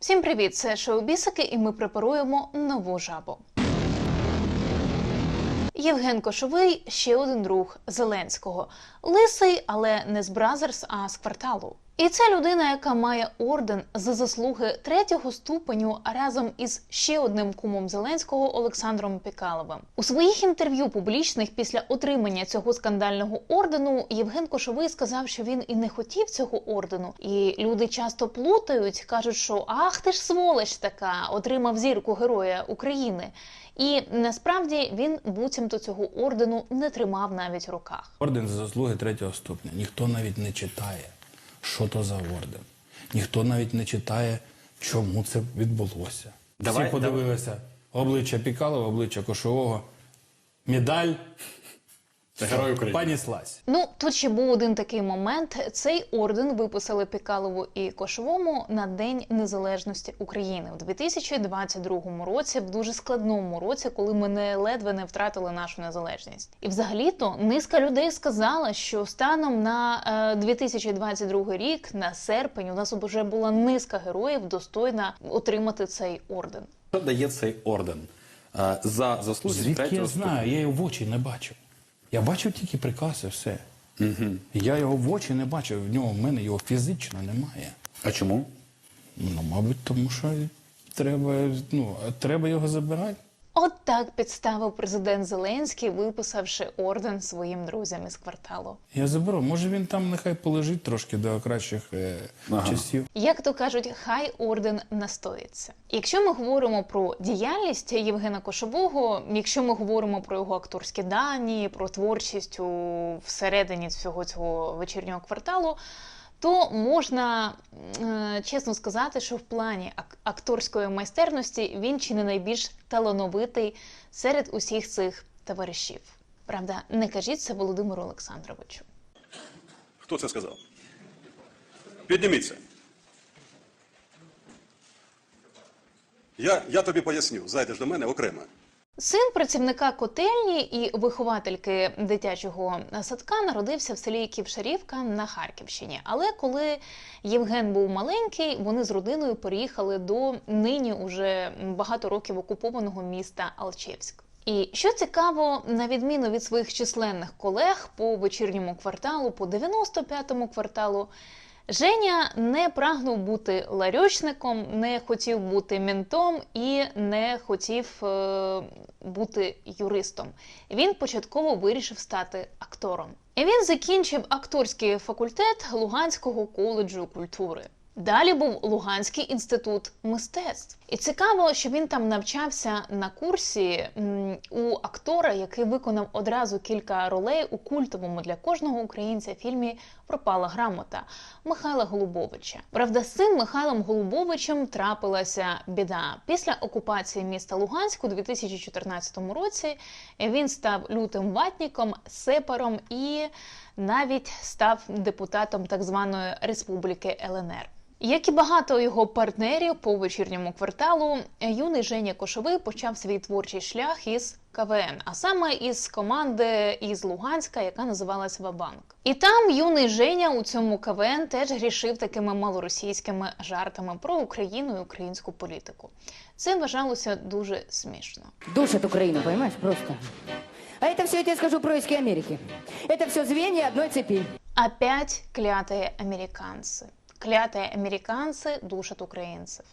Всім привіт! Це шоу Бісики, і ми препаруємо нову жабу. Євген Кошовий ще один друг Зеленського. Лисий, але не з Бразерс, а з кварталу. І це людина, яка має орден за заслуги третього ступеню разом із ще одним кумом Зеленського Олександром Пікаловим. У своїх інтерв'ю публічних після отримання цього скандального ордену Євген Кошовий сказав, що він і не хотів цього ордену. І люди часто плутають, кажуть, що ах ти ж сволоч така, отримав зірку Героя України. І насправді він буцімто цього ордену не тримав навіть в руках. Орден за заслуги третього ступеня. Ніхто навіть не читає, що то за орден. Ніхто навіть не читає, чому це відбулося. Давай, Всі подивилися обличчя Пікалова, обличчя Кошового, медаль. Герой України. Паніслась. Ну тут ще був один такий момент. Цей орден виписали Пікалову і Кошовому на День Незалежності України у 2022 році, в дуже складному році, коли ми не ледве не втратили нашу незалежність. І взагалі-то низка людей сказала, що станом на е, 2022 рік, на серпень, у нас вже була низка героїв достойна отримати цей орден. Що дає цей орден Е, за заслуги Звідки третього я знаю? Я його в очі не бачив. Я бачив тільки прикази, все. Угу. Я його в очі не бачив, в нього в мене його фізично немає. А чому? Ну, мабуть, тому що треба, ну, треба його забирати. От так підставив президент Зеленський, виписавши орден своїм друзям із кварталу. Я заберу. Може він там нехай полежить трошки до кращих е, Ага. часів. Як то кажуть, хай орден настоїться. Якщо ми говоримо про діяльність Євгена Кошового, якщо ми говоримо про його акторські дані, про творчість у всередині всього цього вечірнього кварталу. То можна е, чесно сказати, що в плані ак- акторської майстерності він чи не найбільш талановитий серед усіх цих товаришів. Правда, не кажіть це Володимиру Олександровичу. Хто це сказав? Підніміться. Я, я тобі поясню, зайдеш до мене окремо. Син працівника котельні і виховательки дитячого садка народився в селі Ківшарівка на Харківщині. Але коли Євген був маленький, вони з родиною переїхали до нині уже багато років окупованого міста Алчевськ. І що цікаво, на відміну від своїх численних колег по вечірньому кварталу, по 95-му кварталу, Женя не прагнув бути ларьочником, не хотів бути ментом і не хотів е, бути юристом. Він початково вирішив стати актором. І він закінчив акторський факультет Луганського коледжу культури. Далі був Луганський інститут мистецтв. І цікаво, що він там навчався на курсі у актора, який виконав одразу кілька ролей у культовому для кожного українця фільмі Пропала грамота Михайла Голубовича. Правда, з цим Михайлом Голубовичем трапилася біда. Після окупації міста Луганськ у 2014 році він став лютим ватніком, сепаром і навіть став депутатом так званої Республіки ЛНР. Як і багато його партнерів по вечірньому кварталу, юний Женя Кошовий почав свій творчий шлях із КВН, а саме із команди із Луганська, яка називалась Вабанк. І там юний Женя у цьому КВН теж грішив такими малоросійськими жартами про Україну і українську політику. Це вважалося дуже смішно. Душат Украину, понимаешь, просто. А это все, я тебе скажу, происки Америки. Это все звенья одной цепи. Опять клятые американцы. Клятые американцы душат украинцев.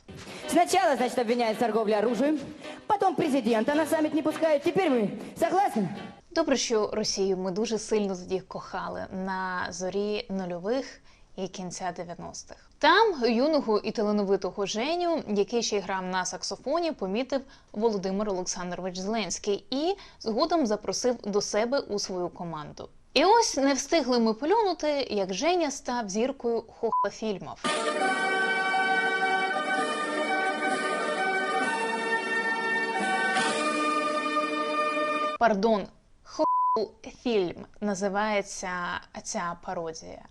Сначала, значит, обвиняют в торговле оружием, потом президента на саммит не пускают. Теперь мы согласны? Добре, що Росію ми дуже сильно тоді кохали на зорі нульових і кінця 90-х. Там юного і талановитого Женю, який ще й грав на саксофоні, помітив Володимир Олександрович Зеленський і згодом запросив до себе у свою команду. І ось не встигли ми плюнути, як Женя став зіркою хохлофільмів. Пардон, фільм називається ця пародія.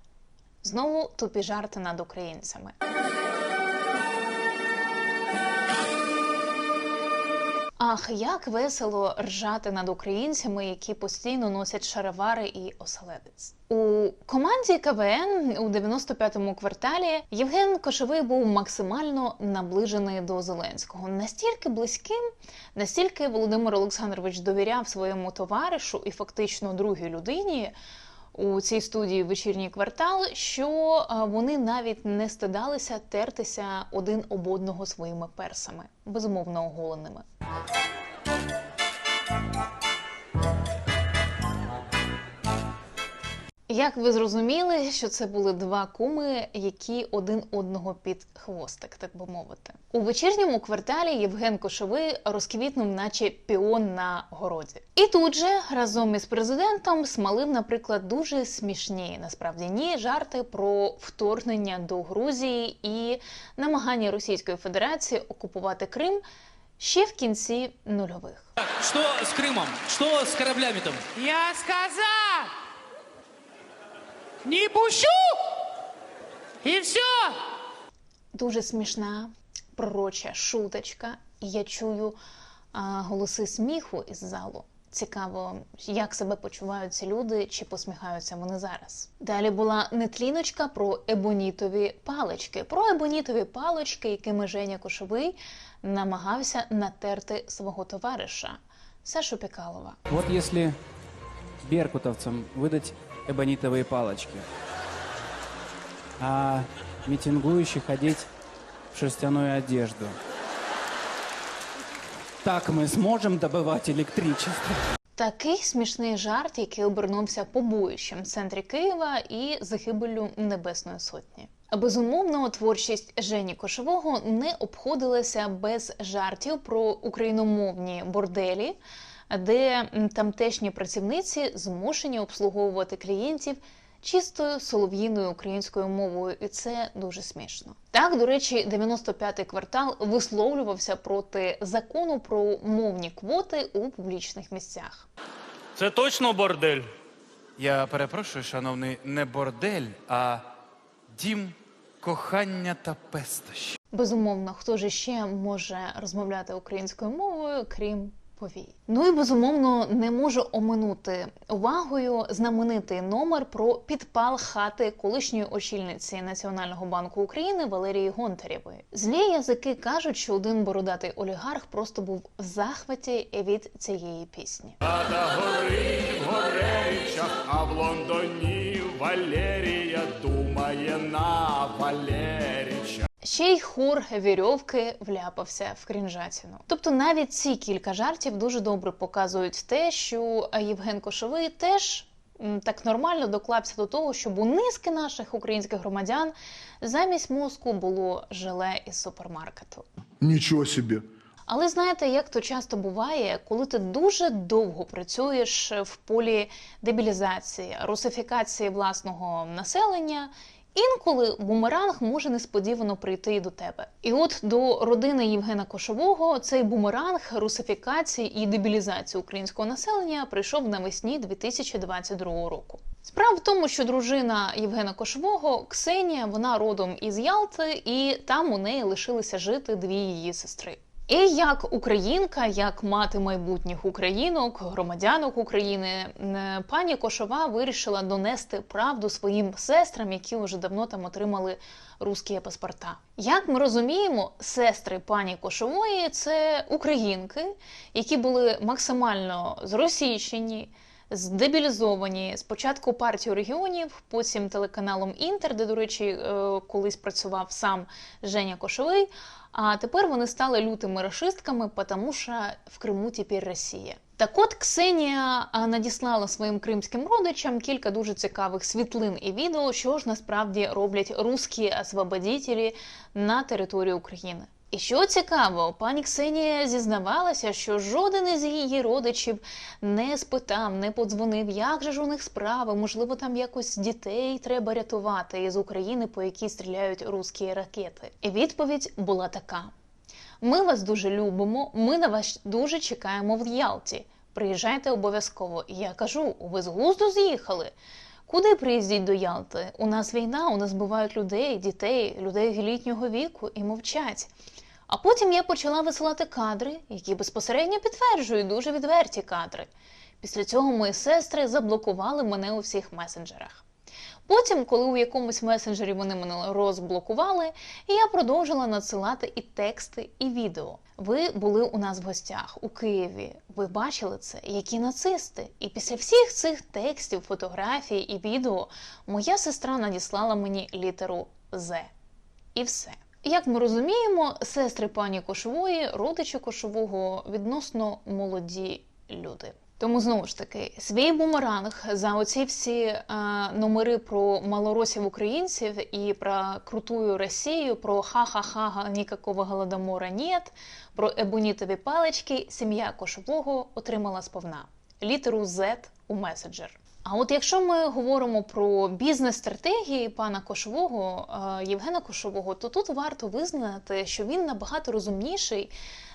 Знову тупі жарти над українцями. Ах, як весело ржати над українцями, які постійно носять шаровари і оселедець. У команді КВН у 95-му кварталі Євген Кошовий був максимально наближений до Зеленського. Настільки близьким, настільки Володимир Олександрович довіряв своєму товаришу і фактично другій людині у цій студії вечірній квартал, що вони навіть не стидалися тертися один об одного своїми персами, безумовно оголеними. Як ви зрозуміли, що це були два куми, які один одного під хвостик, так би мовити. У вечірньому кварталі Євген Кошовий розквітнув, наче піон на городі. І тут же разом із президентом смалив, наприклад, дуже смішні, насправді ні, жарти про вторгнення до Грузії і намагання Російської Федерації окупувати Крим ще в кінці нульових. Что с Крымом? Что с кораблями там? Я сказал! Не пущу! И все! дуже смішна пророча шуточка, і я чую а, голоси сміху із залу. Цікаво, як себе почувають ці люди, чи посміхаються вони зараз. Далі була нетліночка про ебонітові палички. Про ебонітові палички, якими Женя Кошовий намагався натерти свого товариша Сашу Пікалова. Вот если беркутовцам выдать эбонитовые палочки, а митингующих одеть в шерстяную одежду, так мы сможем добывать электричество. Такий смішний жарт, який обернувся побоїщем в центрі Києва і загибелю Небесної Сотні. Безумовно, творчість Жені Кошового не обходилася без жартів про україномовні борделі, де тамтешні працівниці змушені обслуговувати клієнтів чистою солов'їною українською мовою, і це дуже смішно. Так, до речі, 95-й квартал висловлювався проти закону про мовні квоти у публічних місцях. Це точно бордель. Я перепрошую, шановний, не бордель, а дім кохання та пестощі. Безумовно, хто ж ще може розмовляти українською мовою, крім повій. Ну і безумовно не можу оминути увагою знаменитий номер про підпал хати колишньої очільниці Національного банку України Валерії Гонтарєвої. Злі язики кажуть, що один бородатий олігарх просто був в захваті від цієї пісні. Хата горить в Горевичах, а в Лондоні Валерія думає на Валеріча. Ще й хур вірьовки вляпався в крінжатіну. Тобто навіть ці кілька жартів дуже добре показують те, що Євген Кошовий теж так нормально доклався до того, щоб у низки наших українських громадян замість мозку було желе із супермаркету. Ничего себе. Але знаєте, як то часто буває, коли ти дуже довго працюєш в полі дебілізації, русифікації власного населення. Інколи бумеранг може несподівано прийти до тебе. І от до родини Євгена Кошового цей бумеранг русифікації і дебілізації українського населення прийшов навесні 2022 року. Справа в тому, що дружина Євгена Кошового Ксенія, вона родом із Ялти, і там у неї лишилися жити дві її сестри. І як українка, як мати майбутніх українок, громадянок України, пані Кошова вирішила донести правду своїм сестрам, які вже давно там отримали русські паспорта. Як ми розуміємо, сестри пані Кошової це українки, які були максимально зросійщені. Здебілізовані спочатку партію регіонів, потім телеканалом Інтер, де, до речі, е, колись працював сам Женя Кошовий. А тепер вони стали лютими рашистками, тому що в Криму тепер Росія. Так от Ксенія надіслала своїм кримським родичам кілька дуже цікавих світлин і відео, що ж насправді роблять русські освободітелі на території України. І що цікаво, пані Ксенія зізнавалася, що жоден із її родичів не спитав, не подзвонив, як же ж у них справи, можливо, там якось дітей треба рятувати із України, по якій стріляють русські ракети. І відповідь була така: ми вас дуже любимо, ми на вас дуже чекаємо в Ялті. Приїжджайте обов'язково. Я кажу, ви з глузду з'їхали. Куди приїздіть до Ялти? У нас війна, у нас бувають людей, дітей, людей літнього віку і мовчать. А потім я почала висилати кадри, які безпосередньо підтверджують дуже відверті кадри. Після цього мої сестри заблокували мене у всіх месенджерах. Потім, коли у якомусь месенджері вони мене розблокували, я продовжила надсилати і тексти, і відео. Ви були у нас в гостях у Києві. Ви бачили це, які нацисти. І після всіх цих текстів, фотографій і відео моя сестра надіслала мені літеру З. І все. Як ми розуміємо, сестри пані Кошової, родичі Кошового відносно молоді люди. Тому знову ж таки, свій бумеранг за оці всі е, номери про малоросів українців і про крутую Росію, про ха-ха-ха, нікакого голодомора нет, про ебонітові палички, сім'я Кошового отримала сповна літеру Z у меседжер. А от якщо ми говоримо про бізнес-стратегії пана Кошового, е, Євгена Кошового, то тут варто визнати, що він набагато розумніший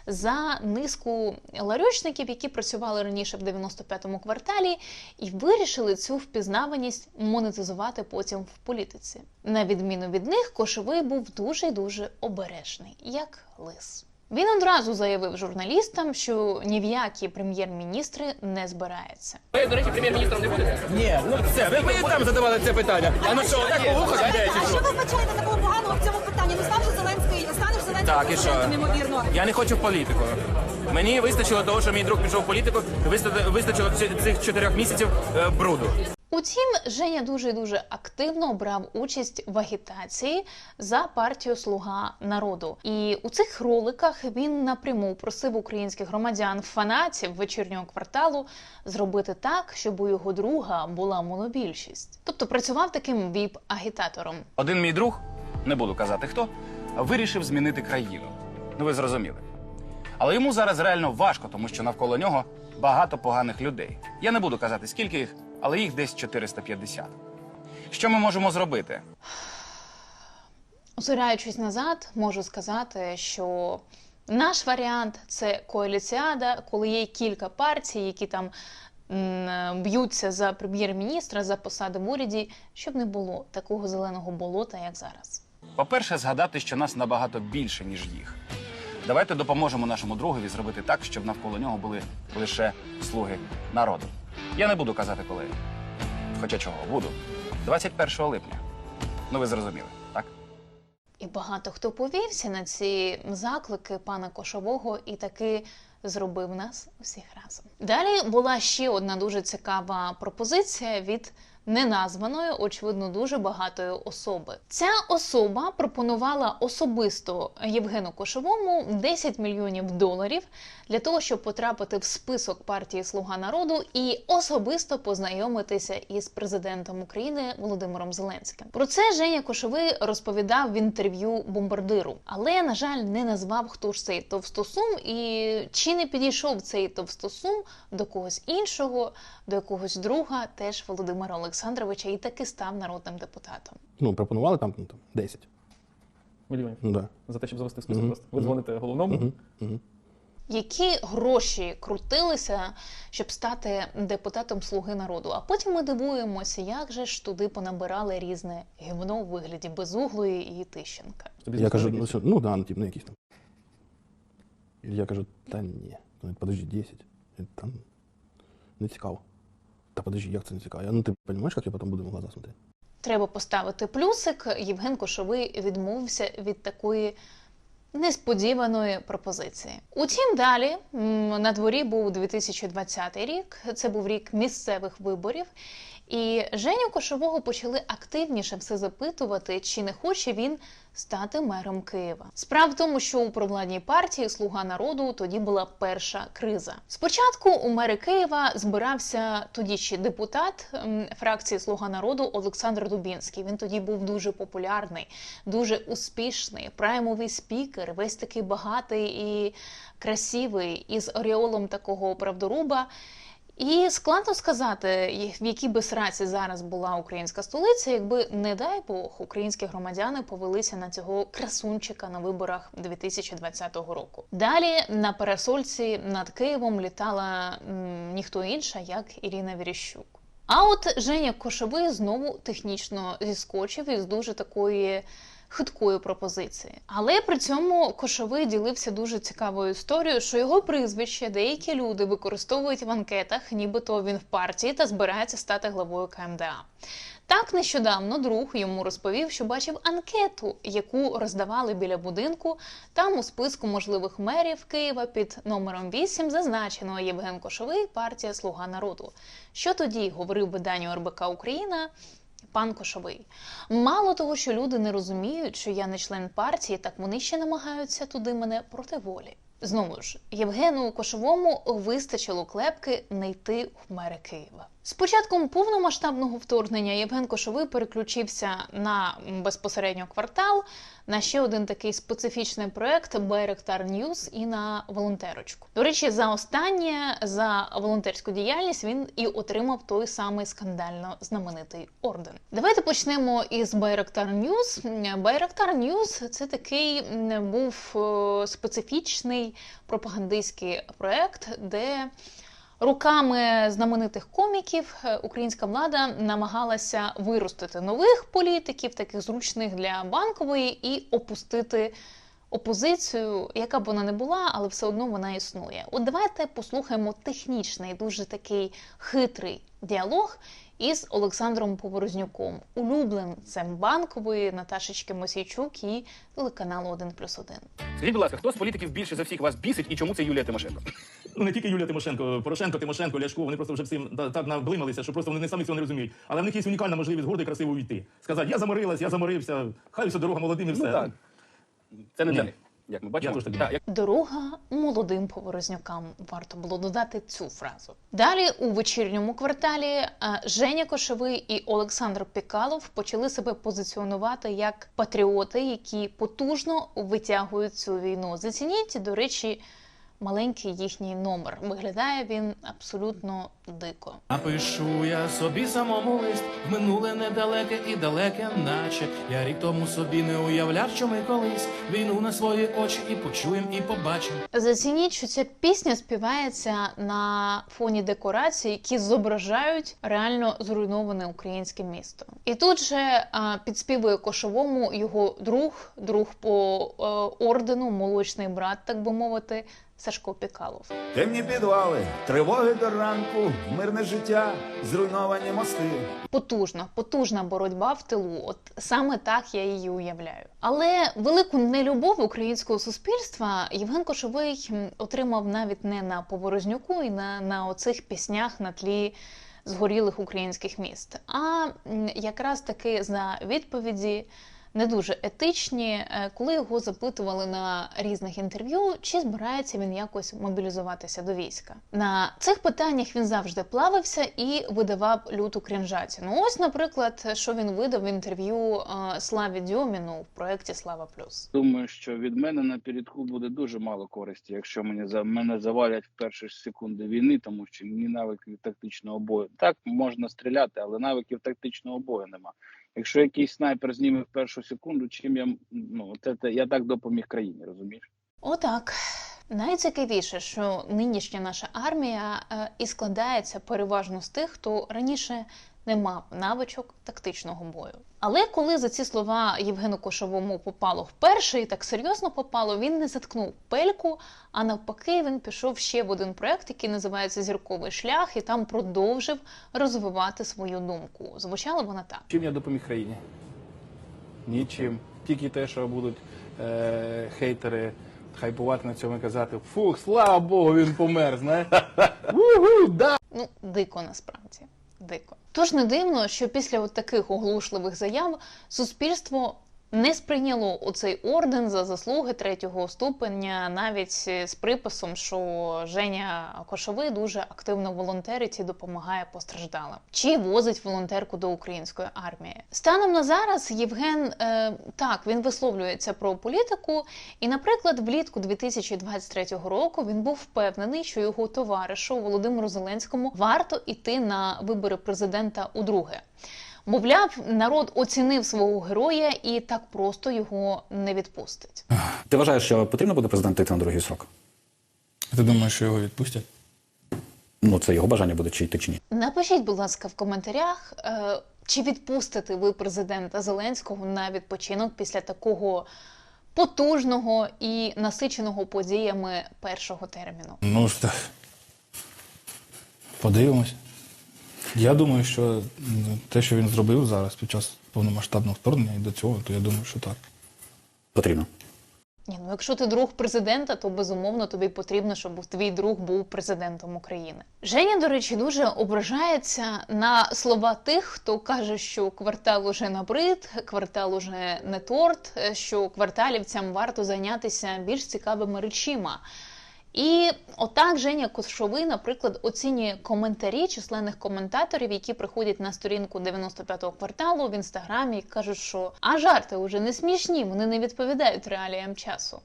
за низку ларьочників, які працювали раніше в 95-му кварталі, і вирішили цю впізнаваність монетизувати потім в політиці. На відміну від них, Кошовий був дуже дуже обережний, як лис. Він одразу заявив журналістам, що ні в які прем'єр-міністри не збирається. Ви, до речі, прем'єр-міністром не будете? Ні, ну все, ви мені там задавали це питання. А ну що, так по гадаєте, А що ви вбачаєте такого поганого в цьому питанні? Ну став же Зеленський, станеш Зеленський Так, і що? президентом, неймовірно. Я не хочу в політику. Мені вистачило того, що мій друг пішов в політику, виста- вистачило цих чотирьох місяців е, бруду. Утім, Женя дуже дуже активно брав участь в агітації за партію Слуга народу. І у цих роликах він напряму просив українських громадян, фанатів вечірнього кварталу зробити так, щоб у його друга була монобільшість. Тобто працював таким віп-агітатором. Один мій друг, не буду казати хто, вирішив змінити країну. Ну ви зрозуміли. Але йому зараз реально важко, тому що навколо нього багато поганих людей. Я не буду казати, скільки їх, але їх десь 450. Що ми можемо зробити? Озираючись назад, можу сказати, що наш варіант це коаліціада, коли є кілька партій, які там б'ються за прем'єр-міністра, за посади в уряді, щоб не було такого зеленого болота, як зараз. По-перше, згадати, що нас набагато більше, ніж їх. Давайте допоможемо нашому другові зробити так, щоб навколо нього були лише слуги народу. Я не буду казати коли. Хоча чого, буду. 21 липня. Ну ви зрозуміли, так? І багато хто повівся на ці заклики пана Кошового і таки зробив нас усіх разом. Далі була ще одна дуже цікава пропозиція від неназваної, очевидно, дуже багатої особи. Ця особа пропонувала особисто Євгену Кошовому 10 мільйонів доларів для того, щоб потрапити в список партії Слуга народу і особисто познайомитися із президентом України Володимиром Зеленським. Про це Женя Кошовий розповідав в інтерв'ю бомбардиру, але на жаль не назвав хто ж цей товстосум і чи не підійшов цей товстосум до когось іншого, до якогось друга, теж Володимира Олександровича, і таки став народним депутатом. Ну, пропонували там, ну, там 10. Мільйонів. Ну, да. За те, щоб завести список Мгм. просто. Ви дзвоните головному. Угу. Угу. Які гроші крутилися, щоб стати депутатом Слуги народу? А потім ми дивуємося, як же ж туди понабирали різне гівно у вигляді Безуглої і Тищенка. Я кажу, ну, що, ну да, ну, типу, ну якісь там. Я кажу, та ні, ну, подожди, 10. Це Там не цікаво. Та подожди, як це не цікаво? Ну ти розумієш, як я потім буду в глаза смотрети? Треба поставити плюсик. Євген Кошовий відмовився від такої несподіваної пропозиції. Утім, далі на дворі був 2020 рік. Це був рік місцевих виборів. І Женю Кошового почали активніше все запитувати, чи не хоче він стати мером Києва. Справа в тому, що у провладній партії Слуга народу тоді була перша криза. Спочатку у мери Києва збирався тоді ще депутат фракції Слуга народу Олександр Дубінський. Він тоді був дуже популярний, дуже успішний, праймовий спікер, весь такий багатий і красивий, із ореолом такого правдоруба. І складно сказати, в якій би сраці зараз була українська столиця, якби, не дай Бог, українські громадяни повелися на цього красунчика на виборах 2020 року. Далі на пересольці над Києвом літала м, ніхто інша, як Ірина Віріщук. А от Женя Кошовий знову технічно зіскочив із дуже такої хиткої пропозиції. Але при цьому Кошовий ділився дуже цікавою історією, що його прізвище деякі люди використовують в анкетах, нібито він в партії та збирається стати главою КМДА. Так нещодавно друг йому розповів, що бачив анкету, яку роздавали біля будинку. Там у списку можливих мерів Києва під номером 8 зазначено Євген Кошовий, партія Слуга народу. Що тоді говорив виданню РБК Україна? Пан Кошовий. Мало того, що люди не розуміють, що я не член партії, так вони ще намагаються туди мене проти волі. Знову ж, Євгену Кошовому вистачило клепки не йти в мери Києва. З початком повномасштабного вторгнення Євген Кошовий переключився на безпосередньо квартал, на ще один такий специфічний проект Байректар Ньюз і на волонтерочку. До речі, за останнє за волонтерську діяльність він і отримав той самий скандально знаменитий орден. Давайте почнемо із Байректар Ньюз. Байректар Ньюз це такий був е, специфічний пропагандистський проект, де Руками знаменитих коміків е, українська влада намагалася виростити нових політиків, таких зручних для банкової, і опустити опозицію, яка б вона не була, але все одно вона існує. От давайте послухаємо технічний, дуже такий хитрий діалог із Олександром Поворознюком, улюбленцем банкової Наташечки Мосійчук і телеканалу 1+,1. Скажіть, будь ласка, хто з політиків більше за всіх вас бісить і чому це Юлія Тимошенко? Ну не тільки Юлія Тимошенко, Порошенко, Тимошенко, Ляшко, вони просто вже всім так наблималися, що просто вони не самі цього не розуміють. Але в них є унікальна можливість гордо і красиво увійти. Сказати, я заморилась, я заморився, хай все дорога молодим і все. так. Це не Ні. для них. Як ми бачимо, Я так як- Дорога молодим поворознякам. Варто було додати цю фразу. Далі у вечірньому кварталі е, Женя Кошовий і Олександр Пікалов почали себе позиціонувати як патріоти, які потужно витягують цю війну. Зацініть, до речі, маленький їхній номер. Виглядає він абсолютно дико. Напишу я собі самому лист в минуле недалеке і далеке, наче я рік тому собі не уявляв, що ми колись війну на свої очі і почуєм, і побачимо. Зацініть, що ця пісня співається на фоні декорацій, які зображають реально зруйноване українське місто. І тут же а, підспівує кошовому його друг, друг по е, ордену, молочний брат, так би мовити, Сашко Пікалов. Темні підвали, тривоги до ранку, мирне життя, зруйновані мости. Потужна, потужна боротьба в тилу. От саме так я її уявляю. Але велику нелюбов українського суспільства Євген Кошовий отримав навіть не на Поворознюку і на, на оцих піснях на тлі згорілих українських міст, а якраз таки за відповіді. Не дуже етичні, е, коли його запитували на різних інтерв'ю, чи збирається він якось мобілізуватися до війська. На цих питаннях він завжди плавився і видавав люту крінжаті. Ну ось, наприклад, що він видав в інтерв'ю е, Славі Дьоміну в проєкті Слава Плюс. Думаю, що від мене на передку буде дуже мало користі, якщо мене за мене завалять в перші секунди війни, тому що ні навиків тактичного бою. Так можна стріляти, але навиків тактичного бою нема. Якщо якийсь снайпер зніме в першу секунду, чим я ну це, це я так допоміг країні, розумієш? Отак. Найцікавіше, що нинішня наша армія е, і складається переважно з тих, хто раніше не мав навичок тактичного бою. Але коли за ці слова Євгену Кошовому попало вперше і так серйозно попало, він не заткнув пельку, а навпаки, він пішов ще в один проект, який називається Зірковий шлях, і там продовжив розвивати свою думку. Звучала вона так. Чим я допоміг країні? Нічим. Тільки те, що будуть е, хейтери хайпувати на цьому і казати Фух, слава Богу, він помер, знаєш? Да! Ну, дико насправді. Дико. Тож не дивно, що після от таких оглушливих заяв суспільство не сприйняло оцей орден за заслуги третього ступеня, навіть з приписом, що Женя Кошовий дуже активно волонтерить і допомагає постраждалим. Чи возить волонтерку до української армії? Станом на зараз Євген е, так він висловлюється про політику, і, наприклад, влітку 2023 року він був впевнений, що його товаришу Володимиру Зеленському варто йти на вибори президента удруге. Мовляв, народ оцінив свого героя і так просто його не відпустить. Ти вважаєш, що потрібно буде президенту йти на другий срок? Ти думаєш, що його відпустять? Ну, це його бажання буде чи йти чи ні. Напишіть, будь ласка, в коментарях, е, Чи відпустите ви президента Зеленського на відпочинок після такого потужного і насиченого подіями першого терміну? Ну, ж так. Подивимось. Я думаю, що те, що він зробив зараз під час повномасштабного вторгнення і до цього, то я думаю, що так. Потрібно. Ні, ну якщо ти друг президента, то безумовно тобі потрібно, щоб твій друг був президентом України. Женя, до речі, дуже ображається на слова тих, хто каже, що квартал уже набрид, квартал уже не торт, е, що кварталівцям варто зайнятися більш цікавими речима. І отак Женя Кошовий, наприклад, оцінює коментарі численних коментаторів, які приходять на сторінку 95-го кварталу в інстаграмі і кажуть, що а жарти вже не смішні, вони не відповідають реаліям часу.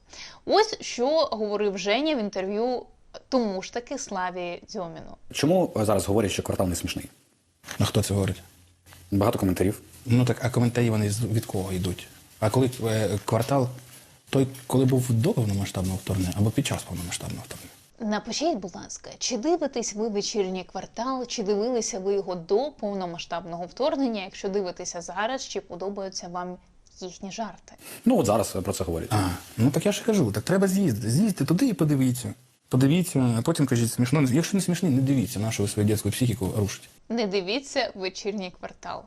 Ось що говорив Женя в інтерв'ю тому ж таки Славі Дзьоміну. Чому зараз говорять, що квартал не смішний? А хто це говорить? Багато коментарів. Ну так, а коментарі вони з- від кого йдуть? А коли е, квартал, той, коли був до повномасштабного вторгнення або під час повномасштабного вторгнення? Напишіть, будь ласка, чи дивитесь ви вечірній квартал, чи дивилися ви його до повномасштабного вторгнення? Якщо дивитеся зараз, чи подобаються вам їхні жарти? Ну от зараз про це говорять. А, ну так я ж кажу, так треба з'їздити. З'їздити туди і подивіться. Подивіться, а потім кажіть смішно. Якщо не смішні, не дивіться, на що ви свою дитячу психіку рушите. Не дивіться вечірній квартал.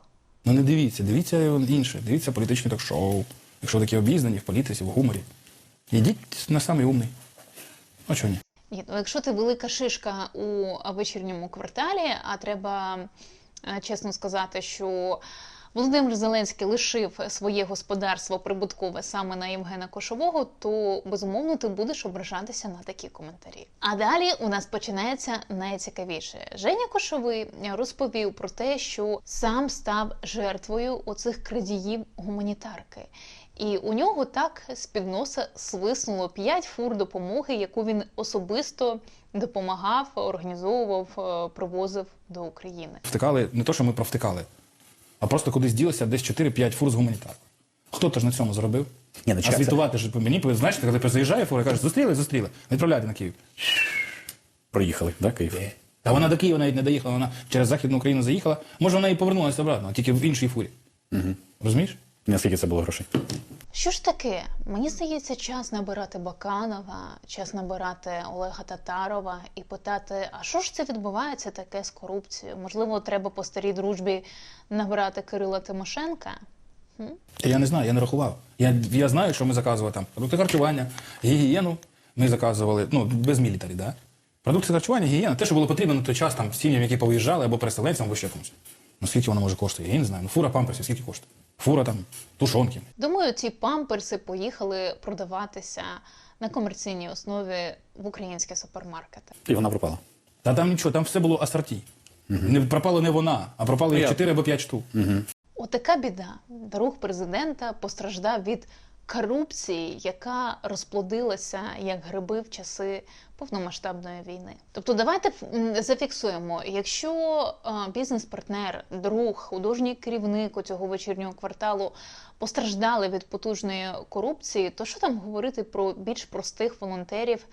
Ну не дивіться, дивіться інше, дивіться політичне ток-шоу. Якщо такі обізнані в політиці, в гуморі. Ідіть на самий умний. А чого ні? Ні, ну якщо ти велика шишка у вечірньому кварталі, а треба е, чесно сказати, що Володимир Зеленський лишив своє господарство прибуткове саме на Євгена Кошового, то безумовно ти будеш ображатися на такі коментарі. А далі у нас починається найцікавіше. Женя Кошовий розповів про те, що сам став жертвою оцих крадіїв гуманітарки. І у нього так з-під носа свиснуло 5 фур допомоги, яку він особисто допомагав, організовував, е, привозив до України. Втикали, не то, що ми провтикали, а просто кудись ділося десь 4-5 фур з гуманітаркою. Хто ж на цьому зробив? Ні, ну, а звітувати ж по мені, знаєш, коли заїжджає фура, каже, зустріли, зустріли, відправляйте на Київ. Проїхали, да, Київ? Та вона до Києва навіть не доїхала, вона через Західну Україну заїхала. Може, вона і повернулася обратно, тільки в іншій фурі. Угу. Розумієш? Наскільки це було грошей? Що ж таке? Мені здається, час набирати Баканова, час набирати Олега Татарова і питати, а що ж це відбувається таке з корупцією? Можливо, треба по старій дружбі набирати Кирила Тимошенка? Хм? Я не знаю, я не рахував. Я, я знаю, що ми заказували там. Продукти харчування, гігієну ми заказували, ну, без мілітарі, да? Продукти харчування, гігієна, те, що було потрібно на той час там сім'ям, які повиїжджали, або переселенцям, або ще комусь. Ну скільки вона може коштувати? Я не знаю. Ну, фура памперсів, скільки коштує? Фура там, тушонки. Думаю, ці памперси поїхали продаватися на комерційній основі в українські супермаркети. І вона пропала. Та там нічого, там все було асорті. Не пропала не вона, а пропали їх Я- 4 або 5 штук. Угу. Отака біда. Друг президента постраждав від корупції, яка розплодилася як гриби в часи повномасштабної війни. Тобто, давайте зафіксуємо, якщо е, бізнес-партнер, друг, художній керівник у цього вечірнього кварталу постраждали від потужної корупції, то що там говорити про більш простих волонтерів?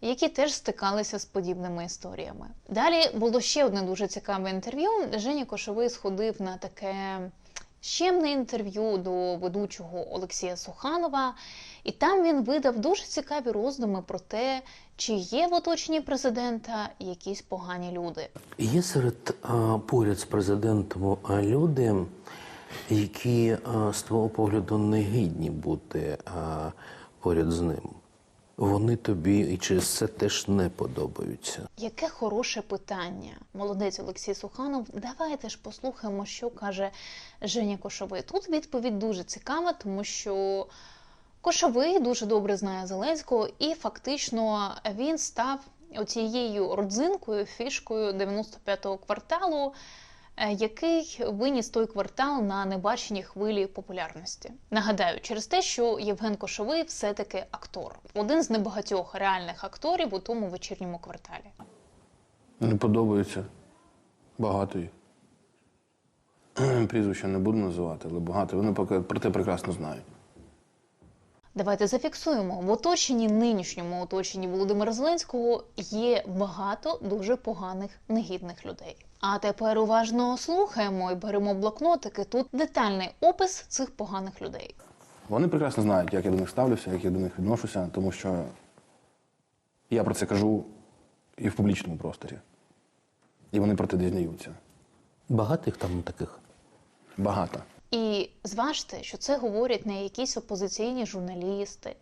які теж стикалися з подібними історіями. Далі було ще одне дуже цікаве інтерв'ю. Женя Кошовий сходив на таке щемне інтерв'ю до ведучого Олексія Суханова, і там він видав дуже цікаві роздуми про те, чи є в оточенні президента якісь погані люди. Є серед а, поряд з президентом люди, які а, з твого погляду не гідні бути а, поряд з ним. Вони тобі і через це теж не подобаються. Яке хороше питання. Молодець Олексій Суханов. Давайте ж послухаємо, що каже Женя Кошовий. Тут відповідь дуже цікава, тому що Кошовий дуже добре знає Зеленського, і фактично він став оцією родзинкою, фішкою 95-го кварталу, який виніс той квартал на небачені хвилі популярності. Нагадаю, через те, що Євген Кошовий все-таки актор, один з небагатьох реальних акторів у тому вечірньому кварталі. Не подобається багато їх. Прізвища не буду називати, але багато. Вони поки про те прекрасно знають. Давайте зафіксуємо в оточенні нинішньому оточенні Володимира Зеленського є багато дуже поганих негідних людей. А тепер уважно слухаємо і беремо блокнотики. Тут детальний опис цих поганих людей. Вони прекрасно знають, як я до них ставлюся, як я до них відношуся, тому що я про це кажу і в публічному просторі. І вони проти дізнаються. Багато їх там таких? Багато. І зважте, що це говорять не якісь опозиційні журналісти,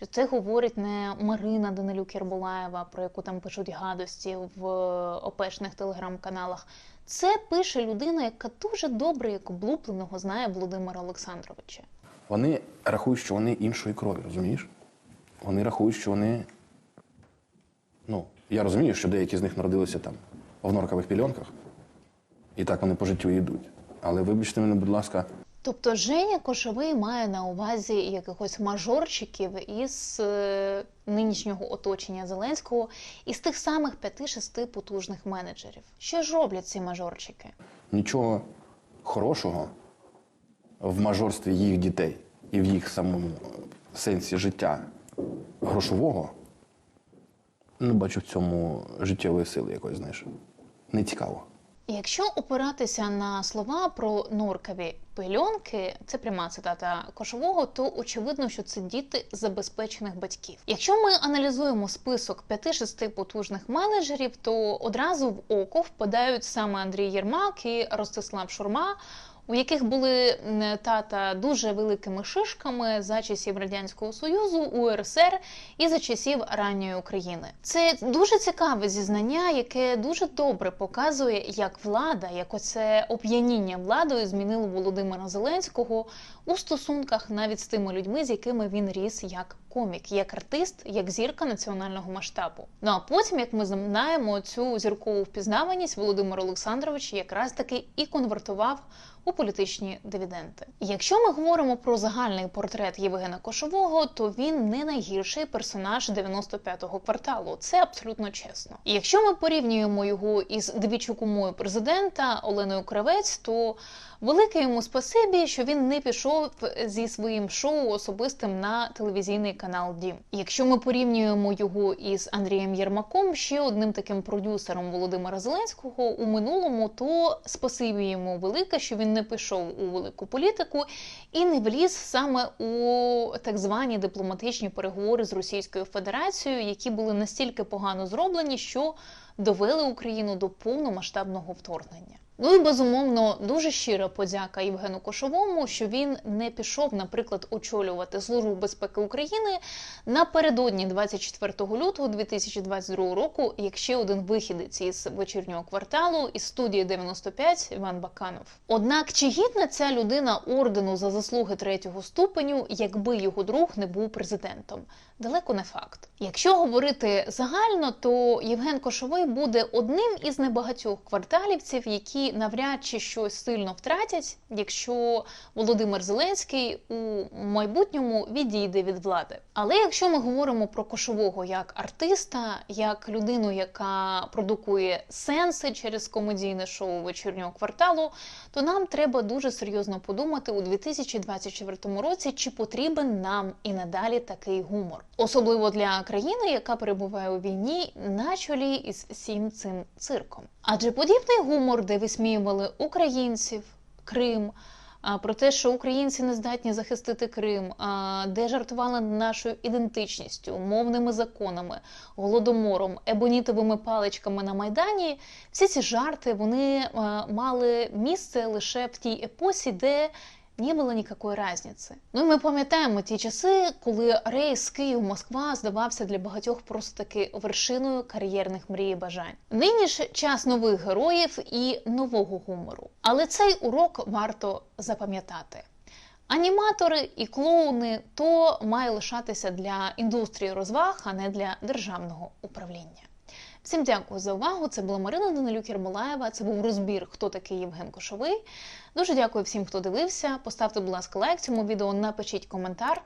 що це говорить не Марина Данилюк Ярбулаєва, про яку там пишуть гадості в опешних телеграм-каналах. Це пише людина, яка дуже добре, як облупленого, знає Володимира Олександровича. Вони рахують, що вони іншої крові, розумієш? Вони рахують, що вони. Ну, я розумію, що деякі з них народилися там в норкових пільонках, і так вони по життю йдуть. Але вибачте мене, будь ласка, Тобто Женя Кошовий має на увазі якихось мажорчиків із е, нинішнього оточення Зеленського, із тих самих 5-6 потужних менеджерів. Що ж роблять ці мажорчики? нічого хорошого в мажорстві їх дітей і в їх самому сенсі життя грошового не бачу в цьому життєвої сили якоїсь, знаєш. Не цікаво. Якщо опиратися на слова про норкові пильонки, це пряма цитата кошового, то очевидно, що це діти забезпечених батьків. Якщо ми аналізуємо список 5-6 потужних менеджерів, то одразу в око впадають саме Андрій Єрмак і Ростислав Шурма. У яких були тата дуже великими шишками за часів радянського союзу, УРСР і за часів ранньої України. Це дуже цікаве зізнання, яке дуже добре показує, як влада, як оце оп'яніння владою змінило Володимира Зеленського у стосунках навіть з тими людьми, з якими він ріс як комік, як артист, як зірка національного масштабу. Ну а потім, як ми знаємо, цю зіркову впізнаваність Володимир Олександрович якраз таки і конвертував у політичні дивіденди. Якщо ми говоримо про загальний портрет Євгена Кошового, то він не найгірший персонаж 95-го кварталу. Це абсолютно чесно. Якщо ми порівнюємо його із двічі кумою президента Оленою Кравець, то велике йому спасибі, що він не пішов зі своїм шоу особистим на телевізійний канал Дім. Якщо ми порівнюємо його із Андрієм Єрмаком, ще одним таким продюсером Володимира Зеленського у минулому, то спасибі йому велике, що він не пішов у велику політику і не вліз саме у так звані дипломатичні переговори з Російською Федерацією, які були настільки погано зроблені, що довели Україну до повномасштабного вторгнення. Ну і безумовно дуже щира подяка Євгену Кошовому, що він не пішов, наприклад, очолювати Службу безпеки України напередодні 24 лютого 2022 року, як ще один вихідець із вечірнього кварталу із студії 95 Іван Баканов. Однак чи гідна ця людина ордену за заслуги третього ступеню, якби його друг не був президентом? Далеко не факт. Якщо говорити загально, то Євген Кошовий буде одним із небагатьох кварталівців, які навряд чи щось сильно втратять, якщо Володимир Зеленський у майбутньому відійде від влади. Але якщо ми говоримо про Кошового як артиста, як людину, яка продукує сенси через комедійне шоу вечірнього кварталу, то нам треба дуже серйозно подумати у 2024 році, чи потрібен нам і надалі такий гумор, особливо для країни, яка перебуває у війні на чолі із всім цим цирком. Адже подібний гумор, де висміювали українців, Крим. Про те, що українці не здатні захистити Крим, де жартували нашою ідентичністю, мовними законами, голодомором, ебонітовими паличками на майдані, всі ці жарти вони мали місце лише в тій епосі, де не було ніякої різниці. Ну і ми пам'ятаємо ті часи, коли рейс Київ-Москва здавався для багатьох просто таки вершиною кар'єрних мрій і бажань. Нині ж час нових героїв і нового гумору. Але цей урок варто запам'ятати. Аніматори і клоуни то має лишатися для індустрії розваг, а не для державного управління. Всім дякую за увагу. Це була Марина Данилюк Єрмолаєва. Це був розбір, хто такий Євген Кошовий. Дуже дякую всім, хто дивився. Поставте, будь ласка, лайк цьому відео, напишіть коментар.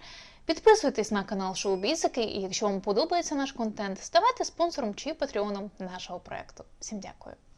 Підписуйтесь на канал Шоу Бізики, і якщо вам подобається наш контент, ставайте спонсором чи патреоном нашого проекту. Всім дякую.